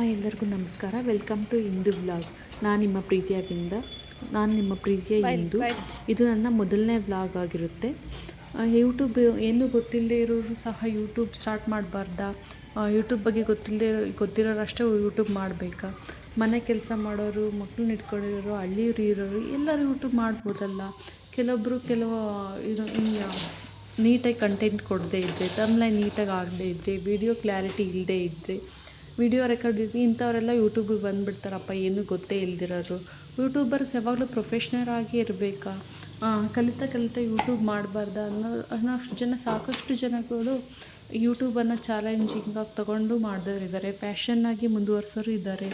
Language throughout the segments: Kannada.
ಹಾಯ್ ಎಲ್ಲರಿಗೂ ನಮಸ್ಕಾರ. ವೆಲ್ಕಮ್ ಟು ಇಂದು ವ್ಲಾಗ್ ನಾನು ನಿಮ್ಮ ಪ್ರೀತಿಯ ಬಿಂದ. ನಾನು ನಿಮ್ಮ ಪ್ರೀತಿಯ ಇಂದು ಇದು ನನ್ನ ಮೊದಲನೇ ವ್ಲಾಗ್ ಆಗಿರುತ್ತೆ. ಯೂಟ್ಯೂಬ್ ಏನು ಗೊತ್ತಿಲ್ಲದೆ ಇರೋರು ಸಹ ಯೂಟ್ಯೂಬ್ ಸ್ಟಾರ್ಟ್ ಮಾಡಬಾರ್ದ? ಯೂಟ್ಯೂಬ್ ಬಗ್ಗೆ ಗೊತ್ತಿಲ್ಲದೆ ಇರೋ ಗೊತ್ತಿರೋರು ಅಷ್ಟೇ ಯೂಟ್ಯೂಬ್ ಮಾಡಬೇಕಾ? ಮನೆ ಕೆಲಸ ಮಾಡೋರು ಮಕ್ಕಳು ಇಟ್ಕೊಂಡಿರೋರು ಹಳ್ಳಿಯವರು ಇರೋರು ಎಲ್ಲರೂ ಯೂಟ್ಯೂಬ್ ಮಾಡ್ಬೋದಲ್ಲ? ಕೆಲವೊಬ್ಬರು ಕೆಲವು ಇದು ನೀಟಾಗಿ ಕಂಟೆಂಟ್ ಕೊಡದೇ ಇದ್ದರೆ ತಮ್ಲೈನ್ ನೀಟಾಗಿ ಆಗದೇ ಇದ್ದರೆ ವಿಡಿಯೋ ಕ್ಲಾರಿಟಿ ಇಲ್ಲದೇ ಇದ್ದರೆ ವಿಡಿಯೋ ರೆಕಾರ್ಡ್ ಇಂಥವರೆಲ್ಲ ಯೂಟ್ಯೂಬಿಗೆ ಬಂದುಬಿಡ್ತಾರಪ್ಪ, ಏನೂ ಗೊತ್ತೇ ಇಲ್ದಿರೋರು ಯೂಟ್ಯೂಬರ್ಸ್ ಯಾವಾಗಲೂ ಪ್ರೊಫೆಷ್ನಲ್ ಆಗಿ ಇರಬೇಕಾ? ಕಲಿತಾ ಕಲಿತಾ ಯೂಟ್ಯೂಬ್ ಮಾಡಬಾರ್ದ ಅನ್ನೋ, ಅನ್ನೋಷ್ಟು ಜನ, ಸಾಕಷ್ಟು ಜನಗಳು ಯೂಟ್ಯೂಬನ್ನು ಚಾಲೆಂಜಿಂಗಾಗಿ ತಗೊಂಡು ಮಾಡಿದವ್ರು ಇದ್ದಾರೆ ಫ್ಯಾಷನ್ನಾಗಿ ಮುಂದುವರ್ಸೋರು ಇದ್ದಾರೆ.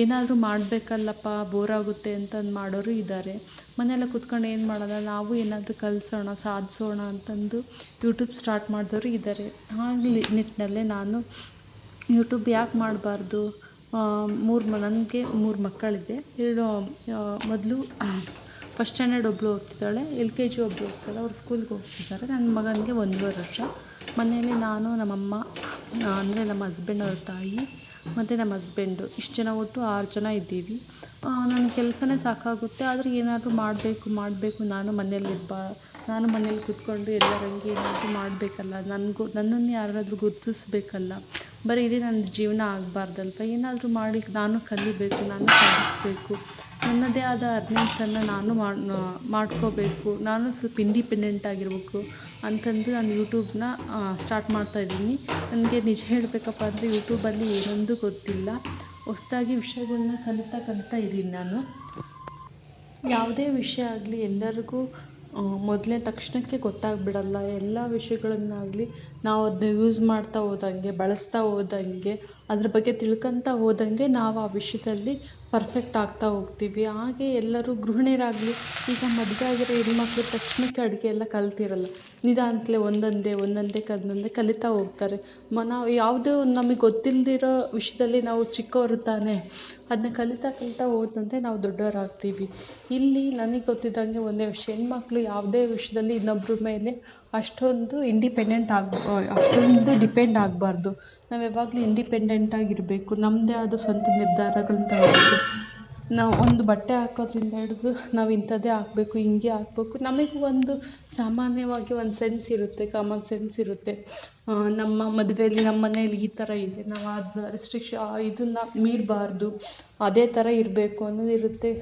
ಏನಾದರೂ ಮಾಡಬೇಕಲ್ಲಪ್ಪ ಬೋರ್ ಆಗುತ್ತೆ ಅಂತಂದು ಮಾಡೋರು ಇದ್ದಾರೆ. ಮನೆಯೆಲ್ಲ ಕೂತ್ಕೊಂಡು ಏನು ಮಾಡೋಣ ನಾವು ಏನಾದರೂ ಕಲಿಸೋಣ, ಸಾಧಿಸೋಣ ಅಂತಂದು ಯೂಟ್ಯೂಬ್ ಸ್ಟಾರ್ಟ್ ಮಾಡಿದವರು ಇದ್ದಾರೆ. ಆ ನಿಟ್ಟಿನಲ್ಲೇ ನಾನು ಯೂಟ್ಯೂಬ್ ಯಾಕೆ ಮಾಡಬಾರ್ದು? ಮೂರು ಮ ನನಗೆ ಮೂರು ಮಕ್ಕಳಿದೆ. ಎರಡು ಮೊದಲು ಫಸ್ಟ್ ಸ್ಟ್ಯಾಂಡರ್ಡ್ ಒಬ್ಬಳು ಓದ್ತಿದ್ದಾಳೆ, ಎಲ್ ಕೆ ಜಿ ಒಬ್ಬಳು ಹೋಗ್ತಾಳೆ ಅವ್ರು ಸ್ಕೂಲ್ಗೆ ಹೋಗ್ತಿದ್ದಾರೆ. ನನ್ನ ಮಗನಿಗೆ ಒಂದೂವರೆ ವರ್ಷ. ಮನೆಯಲ್ಲಿ ನಾನು, ನಮ್ಮಮ್ಮ ಅಂದರೆ ನಮ್ಮ ಹಸ್ಬೆಂಡ್ ಅವ್ರ ತಾಯಿ, ಮತ್ತು ನಮ್ಮ ಹಸ್ಬೆಂಡು ಇಷ್ಟು ಜನ ಒಟ್ಟು ಆರು ಜನ ಇದ್ದೀವಿ. ನನ್ನ ಕೆಲಸನೇ ಸಾಕಾಗುತ್ತೆ. ಆದರೆ ಏನಾದರೂ ಮಾಡಬೇಕು ಮಾಡಬೇಕು. ನಾನು ಮನೆಯಲ್ಲಿರ್ಬಾ ನಾನು ಮನೇಲಿ ಕೂತ್ಕೊಂಡು ಎಲ್ಲರಂಗೆ ಏನಾದರೂ ಮಾಡಬೇಕಲ್ಲ. ನನಗೂ, ನನ್ನನ್ನು ಯಾರಾದರೂ ಗುರುತಿಸ್ಬೇಕಲ್ಲ. ಬರೀ ಇದೇ ನನ್ನ ಜೀವನ ಆಗಬಾರ್ದಲ್ವ? ಏನಾದರೂ ಮಾಡಿ ನಾನು ಕಲಿಬೇಕು, ನಾನು ಕಲಿಸ್ಬೇಕು ನನ್ನದೇ ಆದ ಅರ್ನಿಂಗ್ಸನ್ನು ನಾನು ಮಾಡ್ಕೋಬೇಕು. ನಾನು ಸ್ವಲ್ಪ ಇಂಡಿಪೆಂಡೆಂಟ್ ಆಗಿರಬೇಕು ಅಂತಂದು ನಾನು ಯೂಟ್ಯೂಬ್ನ ಸ್ಟಾರ್ಟ್ ಮಾಡ್ತಾ ಇದ್ದೀನಿ. ನನಗೆ ನಿಜ ಹೇಳಬೇಕಪ್ಪ ಅಂದರೆ ಯೂಟ್ಯೂಬಲ್ಲಿ ಏನೊಂದು ಗೊತ್ತಿಲ್ಲ. ಹೊಸ್ದಾಗಿ ವಿಷಯಗಳ್ನ ಕಲಿತಾ ಕಲಿತಾ ಇದ್ದೀನಿ ನಾನು. ಯಾವುದೇ ವಿಷಯ ಆಗಲಿ ಎಲ್ಲರಿಗೂ ಮೊದಲನೇ ತಕ್ಷಣಕ್ಕೆ ಗೊತ್ತಾಗ್ಬಿಡಲ್ಲ. ಎಲ್ಲ ವಿಷಯಗಳನ್ನಾಗಲಿ ನಾವು ಅದನ್ನ ಯೂಸ್ ಮಾಡ್ತಾ ಹೋದಂಗೆ, ಬಳಸ್ತಾ ಹೋದಂಗೆ, ಅದ್ರ ಬಗ್ಗೆ ತಿಳ್ಕೊಂತ ಹೋದಂಗೆ ನಾವು ಆ ವಿಷಯದಲ್ಲಿ ಪರ್ಫೆಕ್ಟ್ ಆಗ್ತಾ ಹೋಗ್ತೀವಿ. ಹಾಗೆ ಎಲ್ಲರೂ ಗೃಹಿಣಿಯರಾಗಲಿ, ಈಗ ಮದುವೆ ಆಗಿರೋ ಹೆಣ್ಮಕ್ಳು ತಕ್ಷಣಕ್ಕೆ ಅಡುಗೆ ಎಲ್ಲ ಕಲ್ತಿರಲ್ಲ. ನಿಧಾನಕ್ಕೆ ಒಂದೊಂದೇ ಒಂದೊಂದೇ ಒಂದೊಂದೇ ಕಲಿತಾ ಹೋಗ್ತಾರೆ. ಮ, ನಾವು ಯಾವುದೇ ಒಂದು ನಮಗೆ ಗೊತ್ತಿಲ್ಲದಿರೋ ವಿಷಯದಲ್ಲಿ ನಾವು ಚಿಕ್ಕವರು ತಾನೇ ಅದನ್ನ ಕಲಿತಾ ಕಲಿತಾ ಹೋದಂತೆ ನಾವು ದೊಡ್ಡವರಾಗ್ತೀವಿ. ಇಲ್ಲಿ ನನಗೆ ಗೊತ್ತಿದ್ದಂಗೆ ಒಂದೇ ವಿಷಯ, ಹೆಣ್ಮಕ್ಳು ಯಾವುದೇ ವಿಷಯದಲ್ಲಿ ಇನ್ನೊಬ್ಬರ ಮೇಲೆ ಅಷ್ಟೊಂದು ಇಂಡಿಪೆಂಡೆಂಟ್ ಆಗ, ಅಷ್ಟೊಂದು ಡಿಪೆಂಡ್ ಆಗಬಾರ್ದು. ನಾವು ಯಾವಾಗಲೂ ಇಂಡಿಪೆಂಡೆಂಟಾಗಿರಬೇಕು ನಮ್ಮದೇ ಆದ ಸ್ವಂತ ನಿರ್ಧಾರಗಳನ್ನ ತಗೋಬೇಕು. ನಾವು ಒಂದು ಬಟ್ಟೆ ಹಾಕೋದ್ರಿಂದ ಹಿಡಿದು ನಾವು ಇಂಥದ್ದೇ ಹಾಕ್ಬೇಕು ಹಿಂಗೆ ಹಾಕ್ಬೇಕು ನಮಗೂ ಒಂದು ಸಾಮಾನ್ಯವಾಗಿ ಒಂದು ಸೆನ್ಸ್ ಇರುತ್ತೆ ಕಾಮನ್ ಸೆನ್ಸ್ ಇರುತ್ತೆ. ನಮ್ಮ ಮದುವೆಯಲ್ಲಿ ನಮ್ಮ ಮನೇಲಿ ಈ ಥರ ಇದೆ. ನಾವು ಅದು ರೆಸ್ಟ್ರಿಕ್ಷ ಇದನ್ನು ಮೀರಬಾರ್ದು. ಅದೇ ಥರ ಇರಬೇಕು ಅನ್ನೋದು ಇರುತ್ತೆ.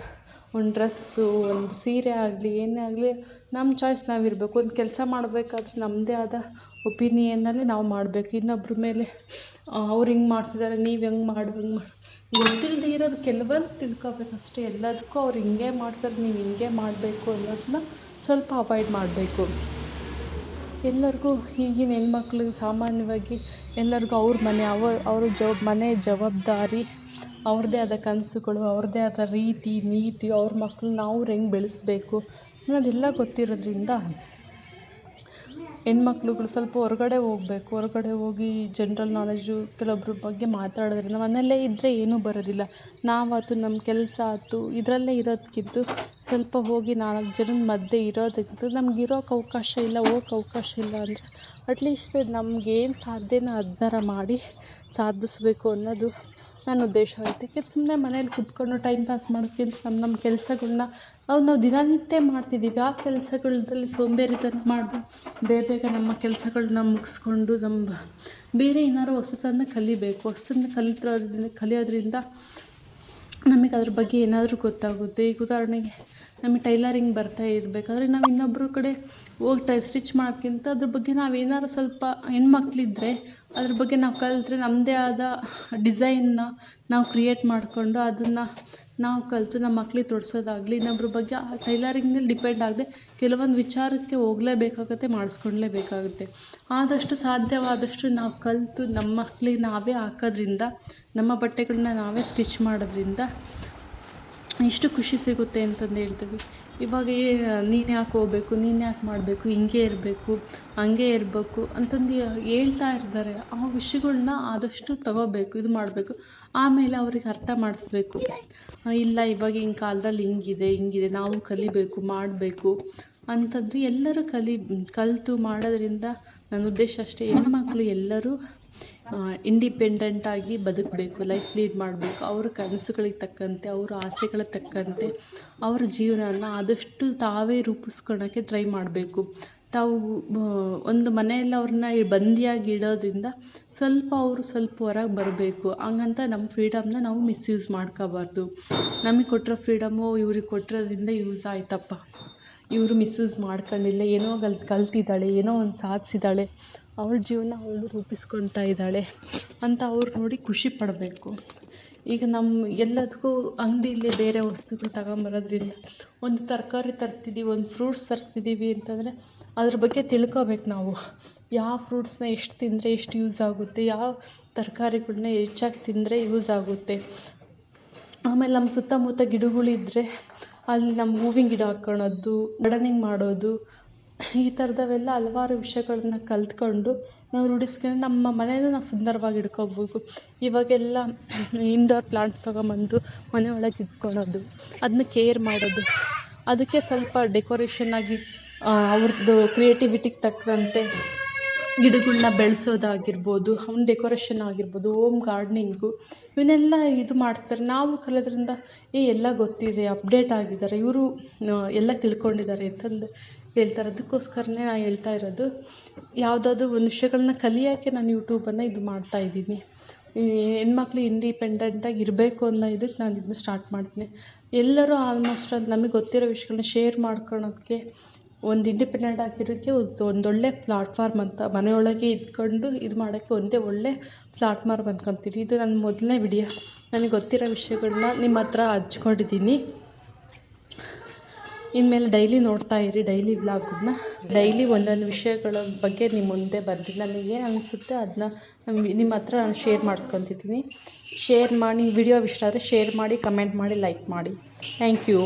ಒಂದು ಡ್ರೆಸ್ಸು, ಒಂದು ಸೀರೆ ಆಗಲಿ, ಏನೇ ಆಗಲಿ, ನಮ್ಮ ಚಾಯ್ಸ್ ನಾವು ಇರಬೇಕು. ಒಂದು ಕೆಲಸ ಮಾಡಬೇಕಾದ್ರೆ ನಮ್ಮದೇ ಆದ ಒಪಿನಿಯನ್ನಲ್ಲಿ ನಾವು ಮಾಡಬೇಕು. ಇನ್ನೊಬ್ರ ಮೇಲೆ ಅವ್ರು ಹಿಂಗೆ ಮಾಡ್ತಿದ್ದಾರೆ ನೀವು ಹೆಂಗೆ ಮಾಡಿ, ಹಿಂಗೆ ಮಾಡಿ. ಗೊತ್ತಿಲ್ಲದೆ ಇರೋದು ಕೆಲವೊಂದು ತಿಳ್ಕೊಬೇಕು ಅಷ್ಟೇ. ಎಲ್ಲದಕ್ಕೂ ಅವ್ರು ಹಿಂಗೆ ಮಾಡ್ತಾರೆ, ನೀವು ಹಿಂಗೆ ಮಾಡಬೇಕು ಅನ್ನೋದನ್ನ ಸ್ವಲ್ಪ ಅವಾಯ್ಡ್ ಮಾಡಬೇಕು. ಎಲ್ಲರಿಗೂ ಈಗಿನ ಹೆಣ್ಮಕ್ಳಿಗೆ ಸಾಮಾನ್ಯವಾಗಿ ಎಲ್ಲರಿಗೂ ಅವ್ರ ಮನೆ ಅವ ಅವ್ರ ಜವ, ಮನೆ ಜವಾಬ್ದಾರಿ ಅವ್ರದ್ದೇ ಆದ ಕನಸುಗಳು, ಅವ್ರದ್ದೇ ಆದ ರೀತಿ, ನೀತಿ, ಅವ್ರ ಮಕ್ಳನ್ನ ಅವ್ರು ಹೆಂಗೆ ಬೆಳೆಸ್ಬೇಕು ಅನ್ನೋದೆಲ್ಲ ಗೊತ್ತಿರೋದ್ರಿಂದ ಹೆಣ್ಮಕ್ಳುಗಳು ಸ್ವಲ್ಪ ಹೊರ್ಗಡೆ ಹೋಗ್ಬೇಕು. ಹೊರ್ಗಡೆ ಹೋಗಿ ಜನ್ರಲ್ ನಾಲೆಜು ಕೆಲವೊಬ್ರ ಬಗ್ಗೆ ಮಾತಾಡೋದ್ರಿಂದ ಮನೆಯಲ್ಲೇ ಇದ್ದರೆ ಏನೂ ಬರೋದಿಲ್ಲ. ನಾವಾಯ್ತು ನಮ್ಮ ಕೆಲಸ ಆಯ್ತು ಇದರಲ್ಲೇ ಇರೋದಕ್ಕಿಂತ ಸ್ವಲ್ಪ ಹೋಗಿ ನಾಲ್ಕು ಜನದ ಮಧ್ಯೆ ಇರೋದಕ್ಕಿಂತ ನಮ್ಗೆ ಇರೋಕೆ ಅವಕಾಶ ಇಲ್ಲ, ಹೋಗೋಕೆ ಅವಕಾಶ ಇಲ್ಲ ಅಂದರೆ ಅಟ್ಲೀಸ್ಟ್ ನಮ್ಗೇನು ಸಾಧ್ಯನೋ ಅದನ್ನಾರ ಮಾಡಿ ಸಾಧಿಸ್ಬೇಕು ಅನ್ನೋದು ನನ್ನ ಉದ್ದೇಶ ಯಾಕೆ ಸುಮ್ಮನೆ ಮನೇಲಿ ಕೂತ್ಕೊಂಡು ಟೈಮ್ ಪಾಸ್ ಮಾಡೋಕ್ಕಿಂತ ನಮ್ಮ ನಮ್ಮ ಕೆಲಸಗಳ್ನ ಅವು ನಾವು ದಿನನಿತ್ಯ ಮಾಡ್ತಿದ್ದೀವಿ ಆ ಕೆಲಸಗಳ್ದಲ್ಲಿ ಸೋಂಬೇರಿತನ ಮಾಡದೆ ಬೇಗ ಬೇಗ ನಮ್ಮ ಕೆಲಸಗಳ್ನ ಮುಗಿಸ್ಕೊಂಡು ನಮ್ಮ ಬೇರೆ ಏನಾದ್ರು ಹೊಸತನ್ನ ಕಲಿಬೇಕು. ಹೊಸತನ್ನ ಕಲಿತಿರೋದ್ರಿಂದ ಕಲಿಯೋದ್ರಿಂದ ನಮಗೆ ಅದ್ರ ಬಗ್ಗೆ ಏನಾದರೂ ಗೊತ್ತಾಗುತ್ತೆ. ಈಗ ಉದಾಹರಣೆಗೆ ನಮಗೆ ಟೈಲರಿಂಗ್ ಬರ್ತಾ ಇರಬೇಕಾದ್ರೆ ನಾವು ಇನ್ನೊಬ್ರ ಕಡೆ ಹೋಗಿ ಟೈ, ಸ್ಟಿಚ್ ಮಾಡೋಕ್ಕಿಂತ ಅದ್ರ ಬಗ್ಗೆ ನಾವು ಏನಾದ್ರು ಸ್ವಲ್ಪ ಹೆಣ್ಮಕ್ಳಿದ್ರೆ ಅದ್ರ ಬಗ್ಗೆ ನಾವು ಕಲಿತ್ರೆ ನಮ್ಮದೇ ಆದ ಡಿಸೈನ್ನ ನಾವು ಕ್ರಿಯೇಟ್ ಮಾಡಿಕೊಂಡು ಅದನ್ನು ನಾವು ಕಲಿತು ನಮ್ಮ ಮಕ್ಳಿಗೆ ತೊಡಿಸೋದಾಗ್ಲಿ ಇನ್ನೊಬ್ಬರ ಬಗ್ಗೆ ಆ ಟೈಲರಿಂಗ್ ಮೇಲೆ ಡಿಪೆಂಡ್ ಆಗದೆ ಕೆಲವೊಂದು ವಿಚಾರಕ್ಕೆ ಹೋಗಲೇಬೇಕಾಗುತ್ತೆ ಮಾಡಿಸ್ಕೊಳ್ಲೇಬೇಕಾಗುತ್ತೆ ಆದಷ್ಟು ಸಾಧ್ಯವಾದಷ್ಟು ನಾವು ಕಲಿತು ನಮ್ಮ ಮಕ್ಳಿಗೆ ನಾವೇ ಹಾಕೋದ್ರಿಂದ, ನಮ್ಮ ಬಟ್ಟೆಗಳನ್ನ ನಾವೇ ಸ್ಟಿಚ್ ಮಾಡೋದ್ರಿಂದ ಎಷ್ಟು ಖುಷಿ ಸಿಗುತ್ತೆ ಅಂತಂದು ಹೇಳ್ತೀವಿ. ಇವಾಗ ಏ, ನೀನು ಯಾಕೆ ಹೋಗ್ಬೇಕು? ನೀನು ಯಾಕೆ ಮಾಡಬೇಕು? ಹಿಂಗೆ ಇರಬೇಕು, ಹಂಗೆ ಇರಬೇಕು ಅಂತಂದು ಹೇಳ್ತಾ ಇರ್ತಾರೆ. ಆ ವಿಷಯಗಳ್ನ ಆದಷ್ಟು ತಗೋಬೇಕು, ಇದು ಮಾಡಬೇಕು. ಆಮೇಲೆ ಅವ್ರಿಗೆ ಅರ್ಥ ಮಾಡಿಸ್ಬೇಕು. ಇಲ್ಲ ಇವಾಗಿನ ಕಾಲ್ದಲ್ಲಿ ಹಿಂಗಿದೆ ಹಿಂಗಿದೆ, ನಾವು ಕಲಿಬೇಕು, ಮಾಡಬೇಕು ಅಂತಂದರೆ ಎಲ್ಲರೂ ಕಲಿ, ಕಲಿತು ಮಾಡೋದ್ರಿಂದ ನನ್ನ ಉದ್ದೇಶ ಅಷ್ಟೇ. ಹೆಣ್ಮಕ್ಳು ಎಲ್ಲರೂ ಇಂಡಿಪೆಂಡೆಂಟಾಗಿ ಬದುಕಬೇಕು ಲೈಫ್ ಲೀಡ್ ಮಾಡಬೇಕು. ಅವ್ರ ಕನಸುಗಳಿಗೆ ತಕ್ಕಂತೆ, ಅವ್ರ ಆಸೆಗಳಿಗೆ ತಕ್ಕಂತೆ, ಅವ್ರ ಜೀವನನ ಆದಷ್ಟು ತಾವೇ ರೂಪಿಸ್ಕೊಳಕ್ಕೆ ಟ್ರೈ ಮಾಡಬೇಕು. ತಾವು ಒಂದು ಮನೆಯಲ್ಲಿ ಅವ್ರನ್ನ ಬಂದಿಯಾಗಿ ಇಡೋದ್ರಿಂದ ಸ್ವಲ್ಪ ಅವರು ಸ್ವಲ್ಪ ಹೊರಗೆ ಬರಬೇಕು. ಹಂಗಂತ ನಮ್ಮ ಫ್ರೀಡಮ್ನ ನಾವು ಮಿಸ್ಯೂಸ್ ಮಾಡ್ಕೋಬಾರ್ದು. ನಮಗೆ ಕೊಟ್ಟಿರೋ ಫ್ರೀಡಮ್ಮು ಇವ್ರಿಗೆ ಕೊಟ್ಟಿರೋದ್ರಿಂದ ಯೂಸ್ ಆಯ್ತಪ್ಪ. ಇವರು ಮಿಸ್ಯೂಸ್ ಮಾಡ್ಕೊಂಡಿಲ್ಲ, ಏನೋ ಕಲ್ ಕಲ್ತಿದ್ದಾಳೆ, ಏನೋ ಒಂದು ಸಾಧಿಸಿದಾಳೆ ಅವಳ ಜೀವನ ಅವಳು ರೂಪಿಸ್ಕೊಳ್ತಾ ಇದ್ದಾಳೆ ಅಂತ ಅವ್ರು ನೋಡಿ ಖುಷಿ ಪಡಬೇಕು. ಈಗ ನಮ್ಮ ಎಲ್ಲದಕ್ಕೂ ಅಂಗಡಿಯಲ್ಲಿ ಬೇರೆ ವಸ್ತುಗಳು ತಗೊಂಬರೋದ್ರಿಂದ ಒಂದು ತರಕಾರಿ ತರ್ತಿದ್ದೀವಿ ಒಂದು ಫ್ರೂಟ್ಸ್ ತರ್ತಿದ್ದೀವಿ ಅಂತಂದರೆ ಅದ್ರ ಬಗ್ಗೆ ತಿಳ್ಕೊಬೇಕು ನಾವು. ಯಾವ ಫ್ರೂಟ್ಸ್ನ ಎಷ್ಟು ತಿಂದರೆ ಎಷ್ಟು ಯೂಸ್ ಆಗುತ್ತೆ, ಯಾವ ತರಕಾರಿಗಳ್ನ ಹೆಚ್ಚಾಗಿ ತಿಂದರೆ ಯೂಸ್ ಆಗುತ್ತೆ. ಆಮೇಲೆ ನಮ್ಮ ಸುತ್ತಮುತ್ತ ಗಿಡಗಳಿದ್ರೆ ಅಲ್ಲಿ ನಮ್ಮ ಹೂವಿನ ಗಿಡ ಹಾಕ್ಕೊಳೋದು ಗಾರ್ಡನಿಂಗ್ ಮಾಡೋದು ಈ ಥರದವೆಲ್ಲ ಹಲ್ವಾರು ವಿಷಯಗಳನ್ನ ಕಲ್ತ್ಕೊಂಡು ನಾವು ರೂಢಿಸ್ಕೊಂಡು ನಮ್ಮ ಮನೇನ ನಾವು ಸುಂದರವಾಗಿ ಇಟ್ಕೋಬೇಕು ಇವಾಗೆಲ್ಲ ಇಂಡೋರ್ ಪ್ಲಾಂಟ್ಸ್ ತಗೊಂಬಂದು ಮನೆ ಒಳಗೆ ಇಟ್ಕೊಳೋದು ಅದನ್ನ ಕೇರ್ ಮಾಡೋದು. ಅದಕ್ಕೆ ಸ್ವಲ್ಪ ಡೆಕೋರೇಷನ್ ಆಗಿ ಅವ್ರದ್ದು ಕ್ರಿಯೇಟಿವಿಟಿಗೆ ತಕ್ಕಂತೆ ಗಿಡಗಳನ್ನ ಬೆಳೆಸೋದಾಗಿರ್ಬೋದು, ಅವ್ನ ಡೆಕೋರೇಷನ್ ಆಗಿರ್ಬೋದು ಓಮ್ ಗಾರ್ಡ್ನಿಂಗು ಇವನ್ನೆಲ್ಲ ಇದು ಮಾಡ್ತಾರೆ. ನಾವು ಕಲಿಯೋದ್ರಿಂದ ಏ, ಎಲ್ಲ ಗೊತ್ತಿದೆ ಅಪ್ಡೇಟ್ ಆಗಿದ್ದಾರೆ. ಇವರು ಎಲ್ಲ ತಿಳ್ಕೊಂಡಿದ್ದಾರೆ ಅಂತಂದು ಹೇಳ್ತಾರೆ. ಅದಕ್ಕೋಸ್ಕರನೇ ನಾನು ಹೇಳ್ತಾ ಇರೋದು, ಯಾವುದಾದ್ರು ಒಂದು ವಿಷಯಗಳನ್ನ ಕಲಿಯೋಕ್ಕೆ ನಾನು ಯೂಟ್ಯೂಬನ್ನು ಇದು ಮಾಡ್ತಾ ಇದ್ದೀನಿ. ಹೆಣ್ಮಕ್ಳು ಇಂಡಿಪೆಂಡೆಂಟಾಗಿ ಇರಬೇಕು ಅನ್ನೋ ಇದಕ್ಕೆ ನಾನು ಇದನ್ನ ಸ್ಟಾರ್ಟ್ ಮಾಡ್ತೀನಿ. ಎಲ್ಲರೂ ಆಲ್ಮೋಸ್ಟ್ ಅದು ನಮಗೆ ಗೊತ್ತಿರೋ ವಿಷಯಗಳ್ನ ಶೇರ್ ಮಾಡ್ಕೊಳೋಕ್ಕೆ ಒಂದು ಇಂಡಿಪೆಂಡೆಂಟ್ ಆಗಿರೋಕ್ಕೆ ಒಂದೊಳ್ಳೆ ಪ್ಲಾಟ್ಫಾರ್ಮ್ ಅಂತ ಮನೆಯೊಳಗೆ ಇದ್ಕೊಂಡು ಇದು ಮಾಡೋಕ್ಕೆ ಒಂದೇ ಒಳ್ಳೆ ಪ್ಲಾಟ್ಫಾರ್ಮ್ ಅಂದ್ಕೊತೀನಿ ಇದು ನನ್ನ ಮೊದಲನೇ ವಿಡಿಯೋ ನನಗೆ ಗೊತ್ತಿರೋ ವಿಷಯಗಳ್ನ ನಿಮ್ಮ ಹತ್ರ ಹಂಚ್ಕೊಂಡಿದ್ದೀನಿ. ಇನ್ಮೇಲೆ ಡೈಲಿ ನೋಡ್ತಾ ಇರಿ, ಡೈಲಿ ವ್ಲಾಗನ್ನ ಡೈಲಿ ಒಂದೊಂದು ವಿಷಯಗಳ ಬಗ್ಗೆ ನಿಮ್ಮ ಮುಂದೆ ಬರ್ತೀನಿ ನನಗೆ ಏನು ಅನಿಸುತ್ತೆ ಅದನ್ನ ನಿಮ್ಮ ಹತ್ರ ನಾನು ಶೇರ್ ಮಾಡ್ಸ್ಕೊತಿದ್ದೀನಿ. ಶೇರ್ ಮಾಡಿ, ವಿಡಿಯೋ ಇಷ್ಟ ಆದರೆ ಶೇರ್ ಮಾಡಿ ಕಮೆಂಟ್ ಮಾಡಿ ಲೈಕ್ ಮಾಡಿ. Thank you